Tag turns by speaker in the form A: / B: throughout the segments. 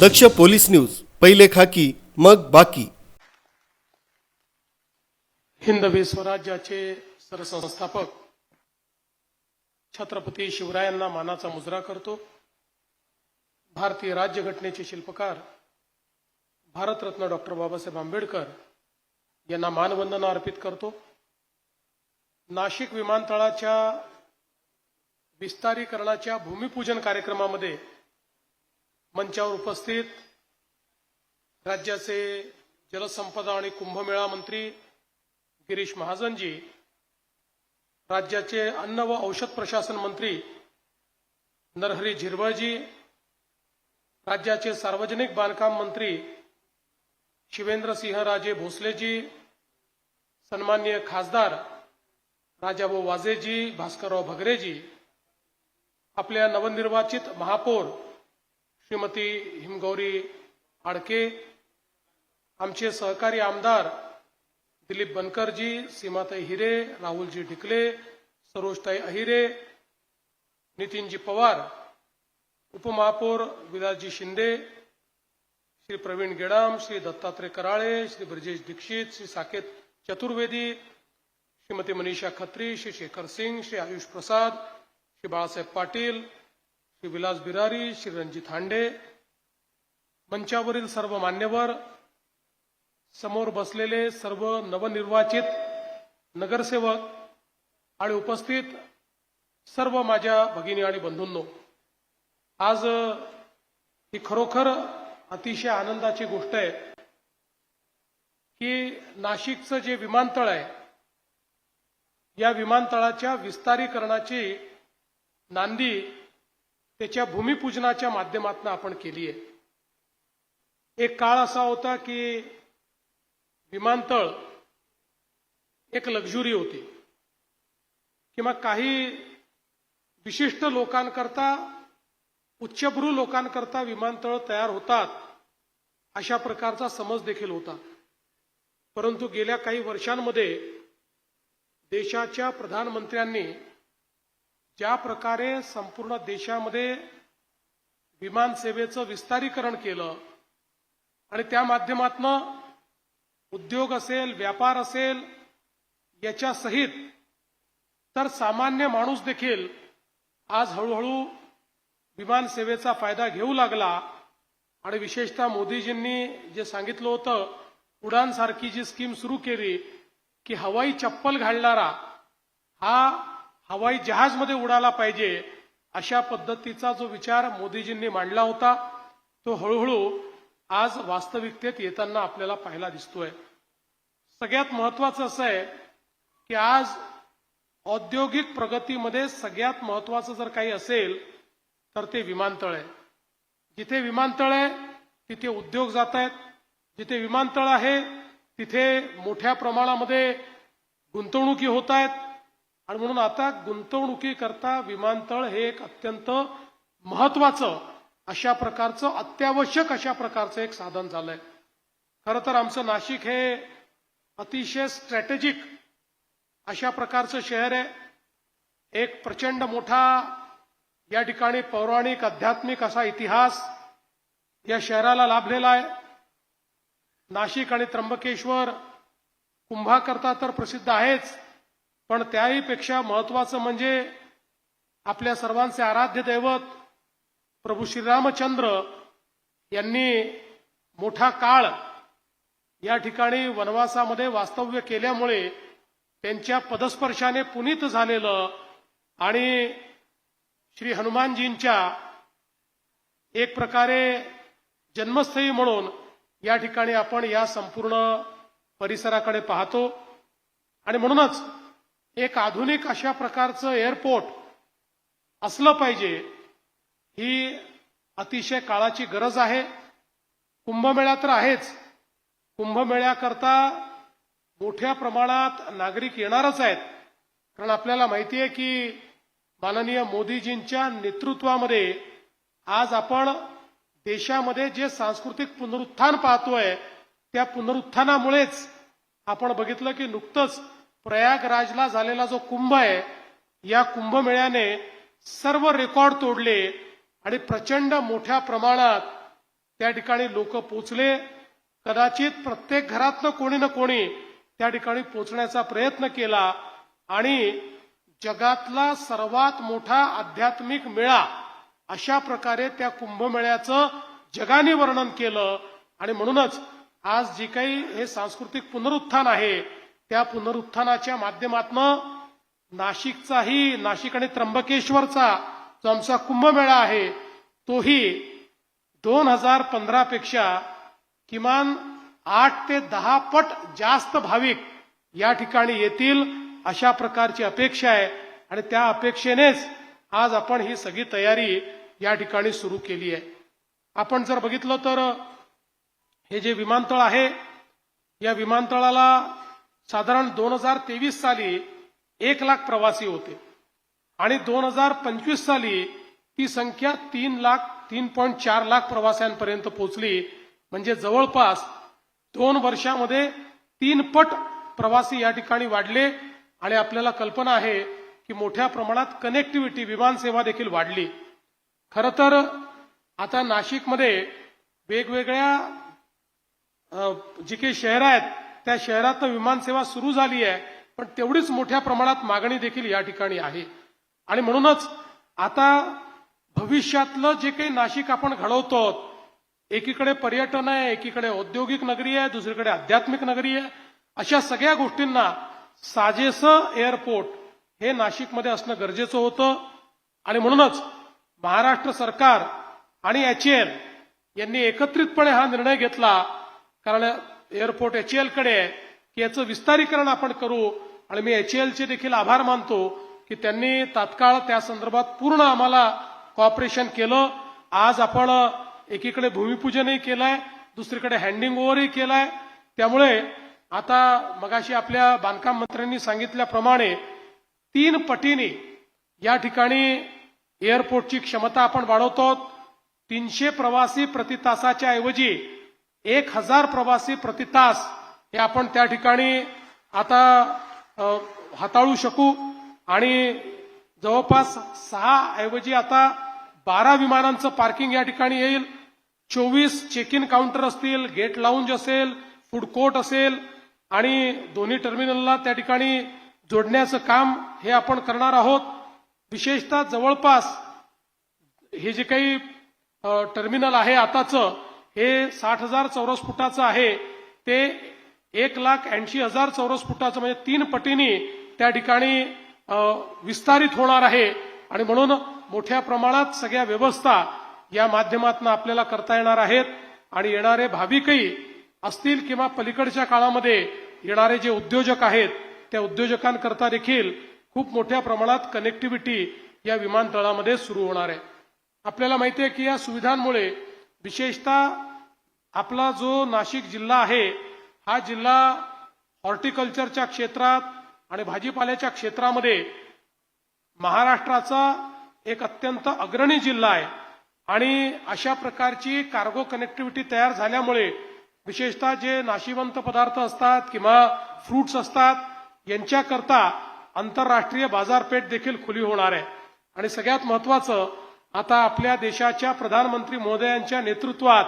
A: दक्ष police news पहिले खाकी मग बाकी.
B: हिंदवी स्वराज्याचे सरसंस्थापक छत्रपती शिवरायांना मानाचा मुजरा करतो. भारतीय राज्यघटनेचे शिल्पकार भारतरत्न डॉक्टर बाबासाहेब आंबेडकर यांना मानवंदना अर्पित करतो. नाशिक विमानतळाच्या विस्तारीकरणाच्या भूमिपूजन कार्यक्रमामध्ये मंचावर उपस्थित राज्याचे जलसंपदा आणि कुंभमेळा मंत्री गिरीश महाजनजी राज्याचे अन्न व औषध प्रशासन मंत्री नरहरी झिरवळजी राज्याचे सार्वजनिक बांधकाम मंत्री शिवेंद्रसिंहराजे भोसलेजी सन्मान्य खासदार राजाभाऊ वाजेजी भास्करराव भगरेजी आपल्या नवनिर्वाचित महापौर श्रीमती हिमगौरी आडके आमचे सहकारी आमदार दिलीप बनकरजी सीमाताई हिरे राहुलजी ढिकले सरोजताई अहिरे नितीनजी पवार उपमहापौर विलासजी शिंदे श्री प्रवीण गेडाम श्री दत्तात्रय कराळे श्री ब्रजेश दीक्षित श्री साकेत चतुर्वेदी श्रीमती मनीषा खत्री श्री शेखर सिंग श्री आयुष प्रसाद श्री बाळासाहेब पाटील श्री विलास बिरारी श्री रणजित हांडे मंचावरील सर्व मान्यवर समोर बसलेले सर्व नवनिर्वाचित नगरसेवक आणि उपस्थित सर्व माझ्या भगिनी आणि बंधूंनो आज ही खरोखर अतिशय आनंदाची गोष्ट आहे की नाशिकचं जे विमानतळ आहे या विमानतळाच्या विस्तारीकरणाची नांदी त्याच्या भूमिपूजनाच्या माध्यमातून आपण केली आहे एक काळ असा होता की विमानतळ एक लक्झुरी होती. किंवा काही विशिष्ट लोकांकरता उच्चभ्रू लोकांकरता विमानतळ तयार होतात अशा प्रकारचा समज देखील होता. परंतु गेल्या काही वर्षांमध्ये देशाच्या प्रधानमंत्र्यांनी ज्या प्रकारे संपूर्ण देशामध्ये विमान सेवेचं विस्तारीकरण केलं आणि त्या माध्यमातनं उद्योग असेल व्यापार असेल याच्या सहित तर सामान्य माणूस देखील आज हळूहळू विमान सेवेचा फायदा घेऊ लागला आणि विशेषतः मोदीजींनी जे सांगितलं होतं उडानसारखी जी स्कीम सुरू केली की हवाई चप्पल घालणारा हा हवाई जहाजमध्ये उडाला पाहिजे अशा पद्धतीचा जो विचार मोदीजींनी मांडला होता तो हळूहळू आज वास्तविकतेत येताना आपल्याला पाहायला दिसतोय. सगळ्यात महत्वाचं असं आहे की आज औद्योगिक प्रगतीमध्ये सगळ्यात महत्वाचं जर काही असेल तर ते विमानतळ आहे. जिथे विमानतळ आहे तिथे उद्योग जात आहेत. जिथे विमानतळ आहे तिथे मोठ्या प्रमाणामध्ये गुंतवणुकी होत आहेत. आणि म्हणून आता गुंतवणुकीकरता विमानतळ हे एक अत्यंत महत्वाचं अशा प्रकारचं अत्यावश्यक अशा प्रकारचं एक साधन झालंय. खरं तर आमचं नाशिक हे अतिशय स्ट्रॅटेजिक अशा प्रकारचं शहर आहे. एक प्रचंड मोठा या ठिकाणी पौराणिक आध्यात्मिक असा इतिहास या शहराला लाभलेला आहे. नाशिक आणि त्र्यंबकेश्वर कुंभाकरता तर प्रसिद्ध आहेच. पण त्याही पेक्षा महत्वाचं म्हणजे आपल्या सर्वांचे आराध्य दैवत प्रभू श्रीरामचंद्र यांनी मोठा काळ या ठिकाणी वनवासामध्ये वास्तव्य केल्यामुळे त्यांच्या पदस्पर्शाने पुनीत झालेलं आणि श्री हनुमानजींच्या एक प्रकारे जन्मस्थळी म्हणून या ठिकाणी आपण या संपूर्ण परिसराकडे पाहतो. आणि म्हणूनच एक आधुनिक अशा प्रकारचं एअरपोर्ट असलं पाहिजे ही अतिशय काळाची गरज आहे. कुंभमेळा तर आहेच. कुंभमेळ्याकरता मोठ्या प्रमाणात नागरिक येणारच आहेत. कारण आपल्याला माहिती आहे की माननीय मोदीजींच्या नेतृत्वामध्ये आज आपण देशामध्ये जे सांस्कृतिक पुनरुत्थान पाहतोय त्या पुनरुत्थानामुळेच आपण बघितलं की नुकतंच प्रयागराजला झालेला जो कुंभ आहे या कुंभमेळ्याने सर्व रेकॉर्ड तोडले आणि प्रचंड मोठ्या प्रमाणात त्या ठिकाणी लोक पोचले कदाचित प्रत्येक घरातनं कोणी ना कोणी त्या ठिकाणी पोचण्याचा प्रयत्न केला आणि जगातला सर्वात मोठा आध्यात्मिक मेळा अशा प्रकारे त्या कुंभमेळ्याचं जगाने वर्णन केलं. आणि म्हणूनच आज जे काही हे सांस्कृतिक पुनरुत्थान आहे त्या पुनरुत्थानाच्या माध्यमातनं नाशिकचाही नाशिक आणि त्र्यंबकेश्वरचा जो आमचा कुंभमेळा आहे तोही दोन हजार पंधरापेक्षा किमान आठ ते दहा पट जास्त भाविक या ठिकाणी येतील अशा प्रकारची अपेक्षा आहे. आणि त्या अपेक्षेनेच आज आपण ही सगळी तयारी या ठिकाणी सुरू केली आहे. आपण जर बघितलं तर हे जे विमानतळ आहे या विमानतळाला साधारण दोन हजार तेवीस साली एक लाख प्रवासी होते. आणि दोन हजार पंचवीस साली ती संख्या तीन लाख तीन पॉईंट चार लाख प्रवाशांपर्यंत पोहोचली. म्हणजे जवळपास दोन वर्षामध्ये तीन पट प्रवासी या ठिकाणी वाढले. आणि आपल्याला कल्पना आहे की मोठ्या प्रमाणात कनेक्टिव्हिटी विमानसेवा देखील वाढली. खरं तर आता नाशिकमध्ये वेगवेगळ्या जी काही शहरं आहेत त्या शहरात विमानसेवा सुरू झाली आहे पण तेवढीच मोठ्या प्रमाणात मागणी देखील या ठिकाणी आहे. आणि म्हणूनच आता भविष्यातलं जे काही नाशिक आपण घडवतो एकीकडे पर्यटन आहे एकीकडे औद्योगिक नगरी आहे दुसरीकडे आध्यात्मिक नगरी आहे अशा सगळ्या गोष्टींना साजेसं एअरपोर्ट हे नाशिकमध्ये असणं गरजेचं होतं. आणि म्हणूनच महाराष्ट्र सरकार आणि एच यांनी एकत्रितपणे हा निर्णय घेतला कारण एअरपोर्ट एच एलकडे आहे की याचं विस्तारीकरण आपण करू. आणि मी एच एलचे देखील आभार मानतो की त्यांनी तात्काळ त्या संदर्भात पूर्ण आम्हाला कॉपरेशन केलं. आज आपण एकीकडे भूमिपूजनही केलंय दुसरीकडे हँडिंग ओव्हरही केलाय. त्यामुळे आता मगाशी आपल्या बांधकाम मंत्र्यांनी सांगितल्याप्रमाणे तीन पटीने या ठिकाणी एअरपोर्टची क्षमता आपण वाढवतो तीनशे प्रवासी प्रति तासाच्या ऐवजी एक हजार प्रवासी प्रति तास हे आपण त्या ठिकाणी आता हाताळू शकू. आणि जवळपास सहा ऐवजी आता बारा विमानांचं पार्किंग या ठिकाणी येईल. चोवीस चेक इन काउंटर असतील गेट लाऊंज असेल फूड कोर्ट असेल आणि दोन्ही टर्मिनलला त्या ठिकाणी जोडण्याचं काम हे आपण करणार आहोत. विशेषतः जवळपास हे जे काही टर्मिनल आहे आताचं हे साठ हजार चौरस फुटाचं आहे. ते एक लाख ऐंशी हजार चौरस फुटाचं म्हणजे तीन पटीने त्या ठिकाणी विस्तारित होणार आहे. आणि म्हणून मोठ्या प्रमाणात सगळ्या व्यवस्था या माध्यमातून आपल्याला करता येणार आहेत. आणि येणारे भाविकही असतील किंवा पलीकडच्या काळामध्ये येणारे जे उद्योजक आहेत त्या उद्योजकांकरता देखील खूप मोठ्या प्रमाणात कनेक्टिव्हिटी या विमानतळामध्ये सुरू होणार आहे. आपल्याला माहिती आहे की या सुविधांमुळे विशेषतः आपला जो नाशिक जिल्हा आहे हा जिल्हा हॉर्टिकल्चरच्या क्षेत्रात आणि भाजीपाल्याच्या क्षेत्रामध्ये महाराष्ट्राचा एक अत्यंत अग्रणी जिल्हा आहे. आणि अशा प्रकारची कार्गो कनेक्टिव्हिटी तयार झाल्यामुळे विशेषतः जे नाशिवंत पदार्थ असतात किंवा फ्रुट्स असतात यांच्याकरता आंतरराष्ट्रीय बाजारपेठ देखील खुली होणार आहे. आणि सगळ्यात महत्वाचं आता आपल्या देशाच्या प्रधानमंत्री महोदयांच्या नेतृत्वात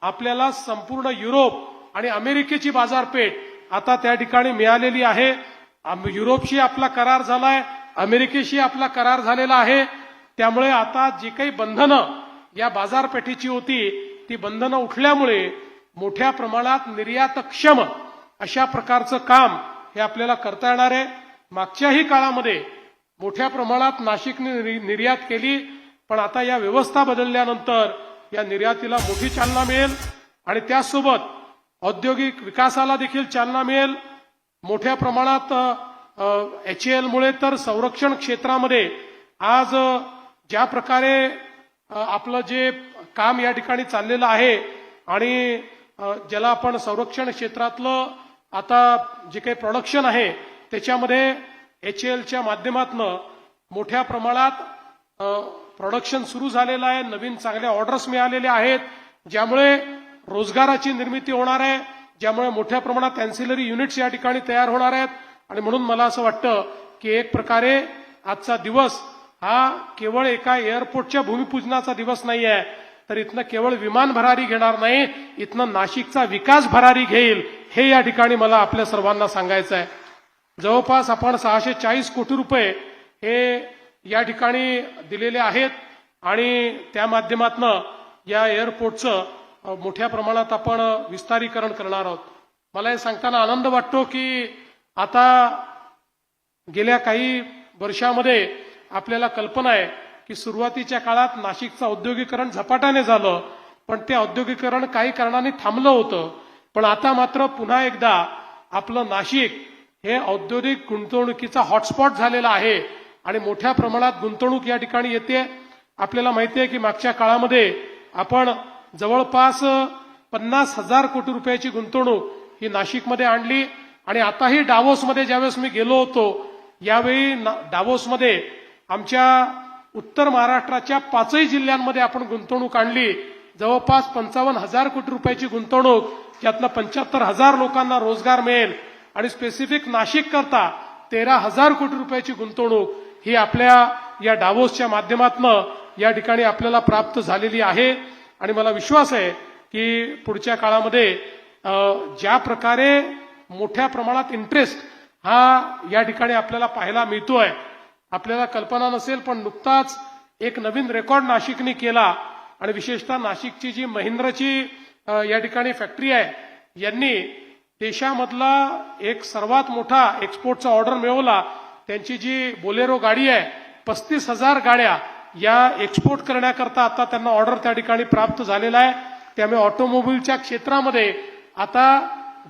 B: आपल्याला संपूर्ण युरोप आणि अमेरिकेची बाजारपेठ आता त्या ठिकाणी मिळालेली आहे. आम- युरोपशी आपला करार झालाय अमेरिकेशी आपला करार झालेला आहे. त्यामुळे आता जी काही बंधनं या बाजारपेठेची होती ती बंधनं उठल्यामुळे मोठ्या प्रमाणात निर्यातक्षम अशा प्रकारचं काम हे आपल्याला करता येणार आहे. मागच्याही काळामध्ये मोठ्या प्रमाणात नाशिकने निर्यात केली पण आता या व्यवस्था बदलल्यानंतर या निर्यातीला मोठी चालना मिळेल आणि त्याचसोबत औद्योगिक विकासाला देखील चालना मिळेल. मोठ्या प्रमाणात एच मुळे तर संरक्षण क्षेत्रामध्ये आज ज्या प्रकारे आपलं जे काम या ठिकाणी चाललेलं आहे आणि ज्याला आपण संरक्षण क्षेत्रातलं आता जे काही प्रोडक्शन आहे त्याच्यामध्ये एच एलच्या माध्यमातनं मोठ्या प्रमाणात प्रोडक्शन सुरू झालेलं आहे. नवीन चांगल्या ऑर्डर्स मिळालेले आहेत. ज्यामुळे रोजगाराची निर्मिती होणार आहे. ज्यामुळे मोठ्या प्रमाणात कॅन्सिलरी युनिट्स या ठिकाणी तयार होणार आहेत. आणि म्हणून मला असं वाटतं की एक प्रकारे आजचा दिवस हा केवळ एका एअरपोर्टच्या भूमिपूजनाचा दिवस नाही आहे. तर इथनं केवळ विमान भरारी घेणार नाही इथनं नाशिकचा विकास भरारी घेईल हे या ठिकाणी मला आपल्या सर्वांना सांगायचं आहे जवळपास आपण सहाशे चाळीस कोटी रुपये हे या ठिकाणी दिलेले आहेत आणि त्या माध्यमातनं या एअरपोर्टचं मोठ्या प्रमाणात आपण विस्तारीकरण करणार आहोत. मला हे सांगताना आनंद वाटतो की आता गेल्या काही वर्षामध्ये आपल्याला कल्पना आहे की सुरुवातीच्या काळात नाशिकचं औद्योगिकरण झपाट्याने झालं पण ते औद्योगिकरण काही कारणाने थांबलं होतं. पण आता मात्र पुन्हा एकदा आपलं नाशिक हे औद्योगिक गुंतवणुकीचा हॉटस्पॉट झालेला आहे. आणि मोठ्या प्रमाणात गुंतवणूक या ठिकाणी येते. आपल्याला माहिती आहे की मागच्या काळामध्ये आपण जवळपास पन्नास हजार कोटी रुपयाची गुंतवणूक ही नाशिकमध्ये आणली. आणि आताही डावोसमध्ये ज्यावेळेस मी गेलो होतो यावेळी ना- डावोसमध्ये आमच्या उत्तर महाराष्ट्राच्या पाचही जिल्ह्यांमध्ये आपण गुंतवणूक आणली. जवळपास पंचावन्न हजार कोटी रुपयाची गुंतवणूक यातनं पंच्याहत्तर हजार लोकांना रोजगार मिळेल. आणि स्पेसिफिक नाशिक करता तेरा हजार कोटी रुपयाची गुंतवणूक ही आपल्या या डावोसच्या माध्यमातनं या ठिकाणी आपल्याला प्राप्त झालेली आहे. आणि मला विश्वास आहे की पुढच्या काळामध्ये ज्या प्रकारे मोठ्या प्रमाणात इंटरेस्ट हा या ठिकाणी आपल्याला पाहायला मिळतोय. आपल्याला कल्पना नसेल पण नुकताच एक नवीन रेकॉर्ड नाशिकने केला. आणि विशेषतः नाशिकची जी महिंद्राची या ठिकाणी फॅक्टरी आहे यांनी देशामधला एक सर्वात मोठा एक्सपोर्टचा ऑर्डर मिळवला. त्यांची जी बोलेरो गाडी आहे पस्तीस हजार गाड्या या एक्सपोर्ट करण्याकरता आता त्यांना ऑर्डर त्या ठिकाणी प्राप्त झालेला आहे. त्यामुळे ऑटोमोबाईलच्या क्षेत्रामध्ये आता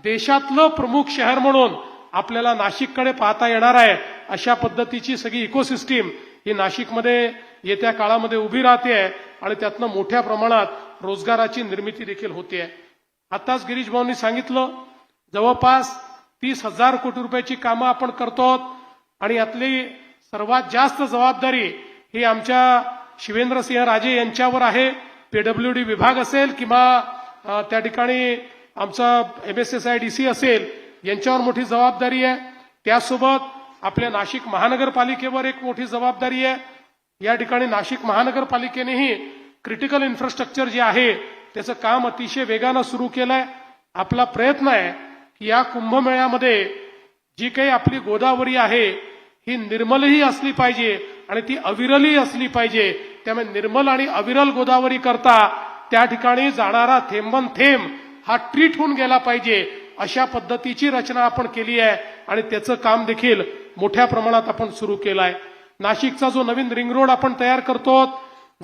B: देशातलं प्रमुख शहर म्हणून आपल्याला नाशिककडे पाहता येणार आहे. अशा पद्धतीची सगळी इकोसिस्टीम ही नाशिकमध्ये येत्या काळामध्ये उभी राहते आहे आणि त्यातनं मोठ्या प्रमाणात रोजगाराची निर्मिती देखील होते आहे. आताच गिरीश भाऊंनी सांगितलं जवळपास तीस हजार कोटी रुपयाची कामं आपण करतो आहोत. आणि यातली सर्वात जास्त जबाबदारी ही आमच्या शिवेंद्रसिंह राजे यांच्यावर आहे. पीडब्ल्यू डी विभाग असेल किंवा त्या ठिकाणी आमचा M S S I D C असेल यांच्यावर मोठी जबाबदारी आहे. त्यासोबत आपल्या नाशिक महानगरपालिकेवर एक मोठी जबाबदारी आहे. या ठिकाणी नाशिक महानगरपालिकेनेही क्रिटिकल इन्फ्रास्ट्रक्चर जे आहे त्याचं काम अतिशय वेगानं सुरू केलंय. आपला प्रयत्न आहे की या कुंभमेळ्यामध्ये जी काही आपली गोदावरी आहे ही निर्मलही असली पाहिजे आणि ती अविरलही असली पाहिजे. त्यामुळे निर्मल आणि अविरल गोदावरी करता त्या ठिकाणी जाणारा थेंबन थेंब हा ट्रीट होऊन गेला पाहिजे. अशा पद्धतीची रचना आपण केली आहे आणि त्याचं काम देखील मोठ्या प्रमाणात आपण सुरू केलं आहे नाशिकचा जो नवीन रिंग रोड आपण तयार करतो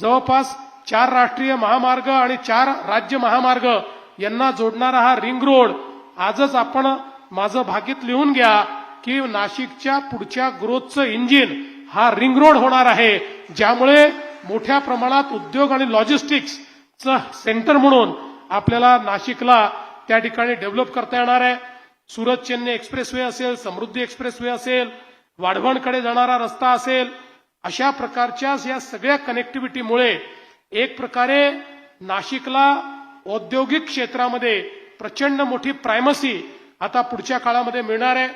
B: जवळपास चार राष्ट्रीय महामार्ग आणि चार राज्य महामार्ग यांना जोडणारा हा रिंग रोड आजच आपण माझं भागीत लिहून घ्या. की नाशिकच्या पुढच्या ग्रोथचं इंजिन हा रिंग रोड होणार आहे ज्यामुळे मोठ्या प्रमाणात उद्योग आणि लॉजिस्टिक्सचं सेंटर म्हणून आपल्याला नाशिकला त्या ठिकाणी डेव्हलप करता येणार आहे. सुरत चेन्नई एक्सप्रेसवे असेल समृद्धी एक्सप्रेसवे असेल वाढवणकडे जाणारा रस्ता असेल अशा प्रकारच्या या सगळ्या कनेक्टिव्हिटीमुळे एक प्रकारे नाशिकला औद्योगिक क्षेत्रामध्ये प्रचंड मोठी प्रायमसी आता पुढच्या काळामध्ये मिळणार आहे.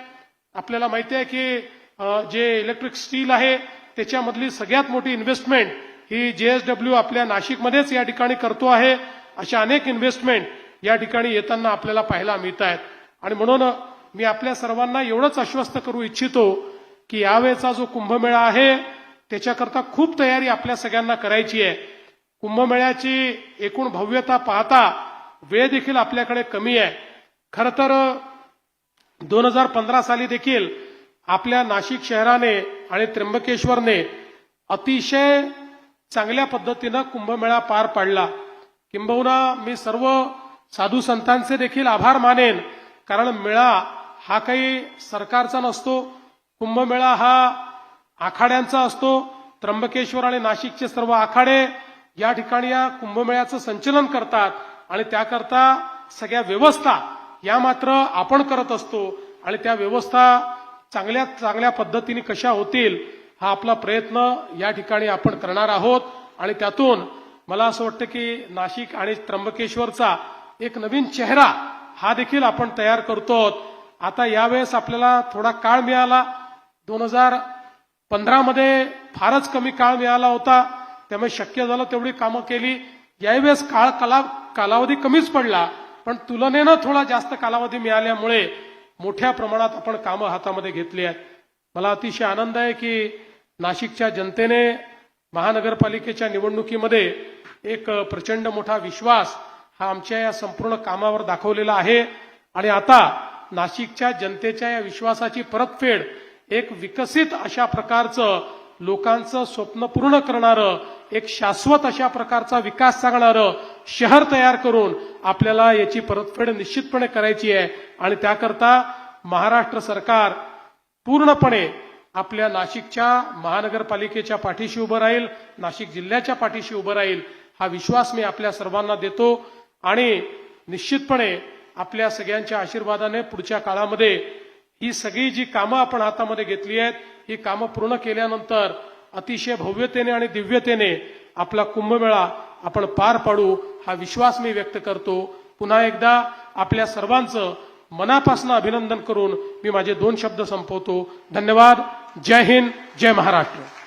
B: आपल्याला माहिती आहे की जे इलेक्ट्रिक स्टील आहे त्याच्यामधली सगळ्यात मोठी इन्व्हेस्टमेंट ही जेएसडब्ल्यू आपल्या नाशिकमध्येच या ठिकाणी करतो आहे. अशा अनेक इन्व्हेस्टमेंट या ठिकाणी येताना आपल्याला पाहायला मिळत आहेत आणि म्हणून मी आपल्या सर्वांना एवढंच आश्वस्त करू इच्छितो की यावेळेचा जो कुंभमेळा आहे त्याच्याकरता खूप तयारी आपल्या सगळ्यांना करायची आहे. कुंभमेळ्याची एकूण भव्यता पाहता वेळ देखील आपल्याकडे कमी आहे. खरं तर दोन हजार पंधरा साली देखील आपल्या नाशिक शहराने आणि त्र्यंबकेश्वरने अतिशय चांगल्या पद्धतीनं कुंभमेळा पार पाडला. किंबहुना मी सर्व साधू संतांचे देखील आभार मानेन कारण मेळा हा काही सरकारचा नसतो कुंभमेळा हा आखाड्यांचा असतो. त्र्यंबकेश्वर आणि नाशिकचे सर्व आखाडे या ठिकाणी या कुंभमेळ्याचं संचलन करतात आणि त्याकरता सगळ्या व्यवस्था या मात्र आपण करत असतो आणि त्या व्यवस्था चांगल्या चांगल्या पद्धतीने कशा होतील हा आपला प्रयत्न या ठिकाणी आपण करणार आहोत. आणि त्यातून मला असं वाटतं की नाशिक आणि त्र्यंबकेश्वरचा एक नवीन चेहरा हा देखील आपण तयार करतो आता यावेळेस आपल्याला थोडा काळ मिळाला. दोन हजार पंधरामध्ये फारच कमी काळ मिळाला होता. त्यामुळे शक्य झालं तेवढी कामं केली. यावेळेस काळ काला कालावधी कमीच पडला. पण तुलनेनं थोडा जास्त कालावधी मिळाल्यामुळे मोठ्या प्रमाणात आपण कामं हातामध्ये घेतली आहेत. मला अतिशय आनंद आहे की नाशिकच्या जनतेने महानगरपालिकेच्या निवडणुकीमध्ये एक प्रचंड मोठा विश्वास हा आमच्या या संपूर्ण कामावर दाखवलेला आहे. आणि आता नाशिकच्या जनतेच्या या विश्वासाची परतफेड एक विकसित अशा प्रकारचं लोकांचं स्वप्न पूर्ण करणारं एक शाश्वत अशा प्रकारचा विकास सांगणारं शहर तयार करून आपल्याला याची परतफेड निश्चितपणे करायची आहे. आणि त्याकरता महाराष्ट्र सरकार पूर्णपणे आपल्या नाशिकच्या महानगरपालिकेच्या पाठीशी उभं राहील नाशिक जिल्ह्याच्या पाठीशी उभं राहील हा विश्वास मी आपल्या सर्वांना देतो. आणि निश्चितपणे आपल्या सगळ्यांच्या आशीर्वादाने पुढच्या काळामध्ये ही सगळी जी कामं आपण हातामध्ये घेतली आहेत ही कामं पूर्ण केल्यानंतर अतिशय भव्यतेने आणि दिव्यतेने आपला कुंभमेळा आपण पार पाडू हा विश्वास मी व्यक्त करतो. पुन्हा एकदा आपल्या सर्वांचं मनापासून अभिनंदन करून मी माझे दोन शब्द संपवतो. धन्यवाद. जय हिंद. जय महाराष्ट्र.